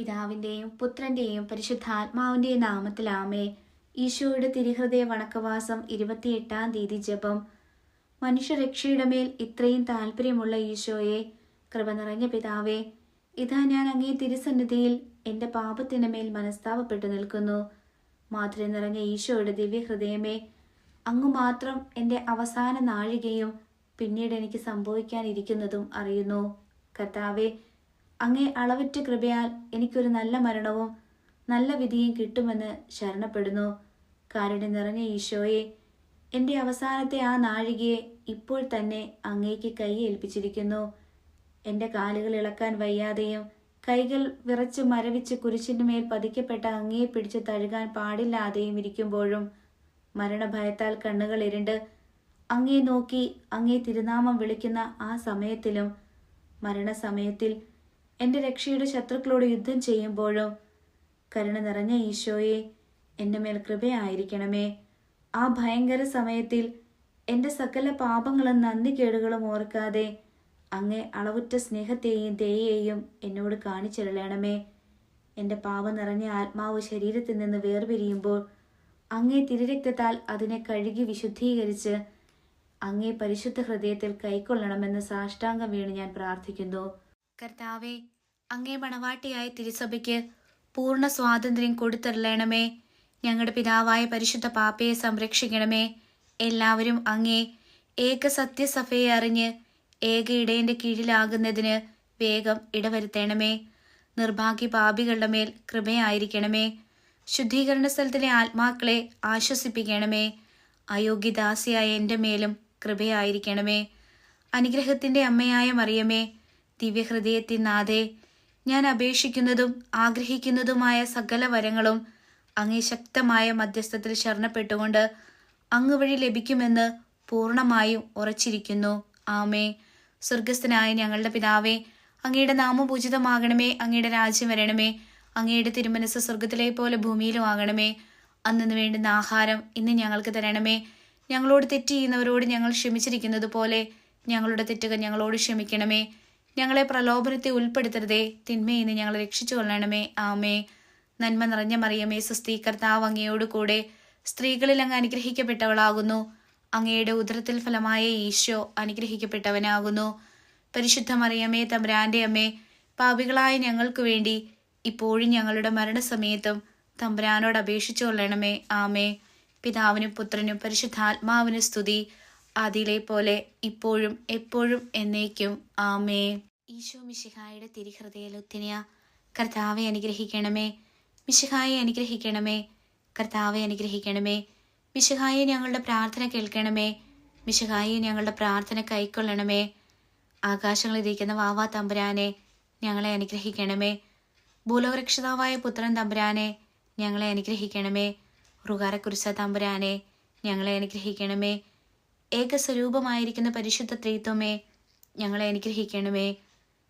പിതാവിന്റെയും പുത്രന്റെയും പരിശുദ്ധാത്മാവിന്റെയും നാമത്തിലാമേ. ഈശോയുടെ തിരുഹൃദയ വണക്കവാസം ഇരുപത്തിയെട്ടാം തീയതി ജപം. മനുഷ്യരക്ഷയുടെ മേൽ ഇത്രയും താല്പര്യമുള്ള ഈശോയെ കൃപ നിറഞ്ഞ പിതാവേ ഇതാ ഞാൻ അങ്ങേ തിരുസന്നിധിയിൽ എന്റെ പാപത്തിന് മേൽ മനസ്താപപ്പെട്ടു നിൽക്കുന്നു. മാധുര്യം നിറഞ്ഞ ഈശോയുടെ ദിവ്യഹൃദയമേ അങ്ങു മാത്രം എന്റെ അവസാന നാഴികയും പിന്നീട് എനിക്ക് സംഭവിക്കാനിരിക്കുന്നതും അറിയുന്നു. കർത്താവെ അങ്ങേ അളവറ്റ കൃപയാൽ എനിക്കൊരു നല്ല മരണവും നല്ല വിധിയും കിട്ടുമെന്ന് ശരണപ്പെടുന്നു. കാരുണ്യ നിറഞ്ഞ ഈശോയെ എന്റെ അവസാനത്തെ ആ നാഴികയെ ഇപ്പോൾ തന്നെ അങ്ങേക്ക് കൈ ഏൽപ്പിച്ചിരിക്കുന്നു. എന്റെ കാലുകൾ ഇളക്കാൻ വയ്യാതെയും കൈകൾ വിറച്ച് മരവിച്ച് കുരിശിന്റെ മേൽ പതിക്കപ്പെട്ട അങ്ങയെ പിടിച്ച് തഴുകാൻ പാടില്ലാതെയും ഇരിക്കുമ്പോഴും മരണഭയത്താൽ കണ്ണുകൾ ഇരുണ്ട് അങ്ങേ നോക്കി അങ്ങേ തിരുനാമം വിളിക്കുന്ന ആ സമയത്തിലും മരണസമയത്തിൽ എന്റെ രക്ഷയുടെ ശത്രുക്കളോട് യുദ്ധം ചെയ്യുമ്പോഴും കരുണ നിറഞ്ഞ ഈശോയെ എന്റെ മേൽ കൃപയായിരിക്കണമേ ആ ഭയങ്കര സമയത്തിൽ എന്റെ സകല പാപങ്ങളും നന്ദികേടുകളും ഓർക്കാതെ അങ്ങേ അളവുറ്റ സ്നേഹത്തെയും ദയയെയും എന്നോട് കാണിച്ചെല്ലണമേ എന്റെ പാപം നിറഞ്ഞ ആത്മാവ് ശരീരത്തിൽ നിന്ന് വേർപിരിയുമ്പോൾ അങ്ങേ തിരുരക്തത്താൽ അതിനെ കഴുകി വിശുദ്ധീകരിച്ച് അങ്ങേ പരിശുദ്ധ ഹൃദയത്തിൽ കൈക്കൊള്ളണമെന്ന് സാഷ്ടാംഗം വീണ് ഞാൻ പ്രാർത്ഥിക്കുന്നു. കർത്താവെ അങ്ങേ മണവാട്ടിയായ തിരുസഭയ്ക്ക് പൂർണ സ്വാതന്ത്ര്യം കൊടുത്തരളണമേ ഞങ്ങളുടെ പിതാവായ പരിശുദ്ധ പാപ്പയെ സംരക്ഷിക്കണമേ. എല്ലാവരും അങ്ങേ ഏക സത്യസഭയെ അറിഞ്ഞ് ഏക ഇടയന്റെ കീഴിലാകുന്നതിന് വേഗം ഇടവരുത്തണമേ. നിർഭാഗ്യ പാപികളുടെ മേൽ കൃപയായിരിക്കണമേ. ശുദ്ധീകരണ സ്ഥലത്തിലെ ആത്മാക്കളെ ആശ്വസിപ്പിക്കണമേ. അയോഗ്യദാസിയായ എന്റെ മേലും കൃപയായിരിക്കണമേ. അനുഗ്രഹത്തിന്റെ അമ്മയായ മറിയമേ ദിവ്യഹൃദയത്തിൻ നാഥേ ഞാൻ അപേക്ഷിക്കുന്നതും ആഗ്രഹിക്കുന്നതുമായ സകല വരങ്ങളും അങ്ങേ ശക്തമായ മധ്യസ്ഥത്തിൽ ശരണപ്പെട്ടുകൊണ്ട് അങ്ങ് വഴി ലഭിക്കുമെന്ന് പൂർണമായും ഉറച്ചിരിക്കുന്നു. ആമേ സ്വർഗസ്ഥനായ ഞങ്ങളുടെ പിതാവേ അങ്ങയുടെ നാമപൂജിതമാകണമേ അങ്ങയുടെ രാജ്യം വരണമേ അങ്ങയുടെ തിരുമനസ് സ്വർഗത്തിലെ പോലെ ഭൂമിയിലും ആകണമേ. അന്നു വേണ്ടുന്ന ആഹാരം ഇന്ന് ഞങ്ങൾക്ക് തരണമേ. ഞങ്ങളോട് തെറ്റ് ചെയ്യുന്നവരോട് ഞങ്ങൾ ക്ഷമിച്ചിരിക്കുന്നത് പോലെ ഞങ്ങളുടെ തെറ്റുകൾ ഞങ്ങളോട് ക്ഷമിക്കണമേ. ഞങ്ങളെ പ്രലോഭനത്തെ ഉൾപ്പെടുത്തരുതേ. തിന്മയിൽ നിന്ന് ഞങ്ങളെ രക്ഷിച്ചു കൊള്ളണമേ ആമേ. നന്മ നിറഞ്ഞ മറിയമേ സുസ്ഥീ കർത്താവ് അങ്ങയോട് കൂടെ സ്ത്രീകളിൽ അങ്ങ് അനുഗ്രഹിക്കപ്പെട്ടവളാകുന്നു. അങ്ങയുടെ ഉദരത്തിൽ ഫലമായ ഈശോ അനുഗ്രഹിക്കപ്പെട്ടവനാകുന്നു. പരിശുദ്ധ മറിയമേ തമ്പുരാന്റെ അമ്മേ പാപികളായ ഞങ്ങൾക്ക് വേണ്ടി ഇപ്പോഴും ഞങ്ങളുടെ മരണസമയത്തും തമ്പുരാനോട് അപേക്ഷിച്ചു കൊള്ളണമേ ആമേ. പിതാവിനും പുത്രനും പരിശുദ്ധാത്മാവിനും സ്തുതി. അതിലെ പോലെ ഇപ്പോഴും എപ്പോഴും എന്നേക്കും. ആമേ. ഈശോ മിശിഹായുടെ തിരിഹൃദയലുത്തിനിയ കർത്താവെ അനുഗ്രഹിക്കണമേ. മിശിഹായെ അനുഗ്രഹിക്കണമേ. കർത്താവെ അനുഗ്രഹിക്കണമേ. മിശിഹായെ ഞങ്ങളുടെ പ്രാർത്ഥന കേൾക്കണമേ. മിശിഹായെ ഞങ്ങളുടെ പ്രാർത്ഥന കൈക്കൊള്ളണമേ. ആകാശങ്ങളിരിക്കുന്ന വാവാ തമ്പുരാനെ ഞങ്ങളെ അനുഗ്രഹിക്കണമേ. ഭൂലോകരക്ഷിതാവായ പുത്രൻ തമ്പുരാനെ ഞങ്ങളെ അനുഗ്രഹിക്കണമേ. റുകാരക്കുരിശ തമ്പുരാനെ ഞങ്ങളെ അനുഗ്രഹിക്കണമേ. ഏകസ്വരൂപമായിരിക്കുന്ന പരിശുദ്ധ ത്രീത്വമേ ഞങ്ങളെ അനുഗ്രഹിക്കണമേ.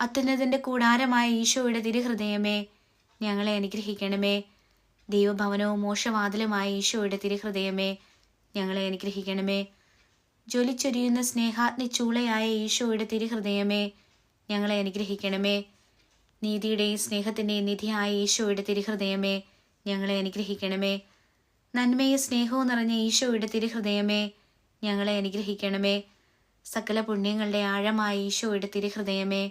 അത്യുന്നതിന്റെ കൂടാരമായ ഈശോയുടെ തിരുഹൃദയമേ ഞങ്ങളെ അനുഗ്രഹിക്കണമേ. ദൈവഭവനവും മോശവാതിലുമായ ഈശോയുടെ തിരുഹൃദയമേ ഞങ്ങളെ അനുഗ്രഹിക്കണമേ. ജ്വലിച്ചൊരിയുന്ന സ്നേഹാഗ്നി ചൂളയായ ഈശോയുടെ തിരുഹൃദയമേ ഞങ്ങളെ അനുഗ്രഹിക്കണമേ. നീതിയുടെയും സ്നേഹത്തിന്റെയും നിധിയായ ഈശോയുടെ തിരുഹൃദയമേ ഞങ്ങളെ അനുഗ്രഹിക്കണമേ. നന്മയും സ്നേഹവും നിറഞ്ഞ ഈശോയുടെ തിരുഹൃദയമേ ഞങ്ങളെ അനുഗ്രഹിക്കണമേ. സകല പുണ്യങ്ങളുടെ ആഴമായ ഈശോയുടെ തിരുഹൃദയമേ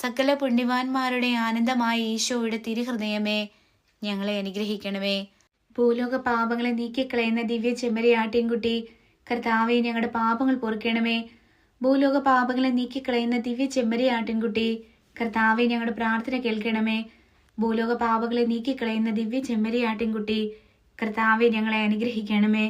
സകല പുണ്യവാന്മാരുടെ ആനന്ദമായ ഈശോയുടെ തിരുഹൃദയമേ ഞങ്ങളെ അനുഗ്രഹിക്കണമേ. ഭൂലോക പാപങ്ങളെ നീക്കിക്കളയുന്ന ദിവ്യ ചെമ്മരിയാട്ടിൻകുട്ടി കർത്താവെ ഞങ്ങളുടെ പാപങ്ങൾ പൊറുക്കണമേ. ഭൂലോക പാപങ്ങളെ നീക്കിക്കളയുന്ന ദിവ്യ ചെമ്മരിയാട്ടിൻകുട്ടി കർത്താവെ ഞങ്ങളുടെ പ്രാർത്ഥന കേൾക്കണമേ. ഭൂലോക പാപങ്ങളെ നീക്കിക്കളയുന്ന ദിവ്യ ചെമ്മരിയാട്ടിൻകുട്ടി കർത്താവെ ഞങ്ങളെ അനുഗ്രഹിക്കണമേ.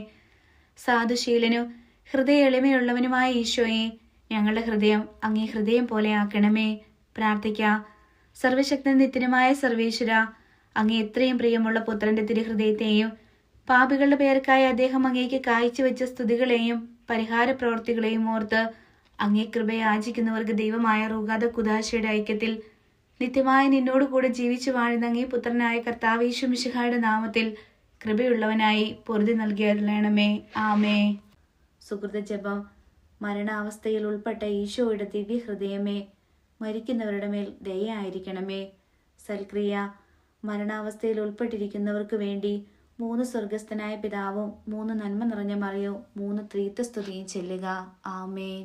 സാധുശീലനും ഹൃദയ എളിമയുള്ളവനുമായ ഈശോയെ ഞങ്ങളുടെ ഹൃദയം അങ്ങേ ഹൃദയം പോലെ ആക്കണമേ. പ്രാർത്ഥിക്കാം. സർവശക്തൻ നിത്യനുമായ സർവേശ്വര അങ്ങേ എത്രയും പ്രിയമുള്ള പുത്രന്റെ തിരുഹൃദയത്തെയും പാപികളുടെ പേർക്കായി അദ്ദേഹം അങ്ങേക്ക് കാഴ്ചവെച്ച സ്തുതികളെയും പരിഹാര പ്രവർത്തികളെയും ഓർത്ത് അങ്ങേ കൃപ ആചിക്കുന്നവർക്ക് ദൈവമായ റുഗാദ കുദാശയുടെ ഐക്യത്തിൽ നിത്യമായ നിന്നോട് കൂടെ ജീവിച്ചു വാഴുന്ന അങ്ങേ പുത്രനായ കർത്താവേശു മിശിഹായുടെ നാമത്തിൽ കൃപയുള്ളവനായി പൊറുതി നൽകിയരുളണമേ ആമേ. സുഹൃത ജപം മരണാവസ്ഥയിൽ ഉൾപ്പെട്ട ഈശോയുടെ ദിവ്യ ഹൃദയമേ മരിക്കുന്നവരുടെ മേൽ ദയായിരിക്കണമേ സൽക്രിയ മരണാവസ്ഥയിൽ ഉൾപ്പെട്ടിരിക്കുന്നവർക്ക് വേണ്ടി മൂന്ന് സ്വർഗസ്ഥനായ പിതാവും മൂന്ന് നന്മ നിറഞ്ഞ മറിയോ മൂന്ന് ത്രീത്വസ്തുതിയും ചെല്ലുക. ആമേൻ.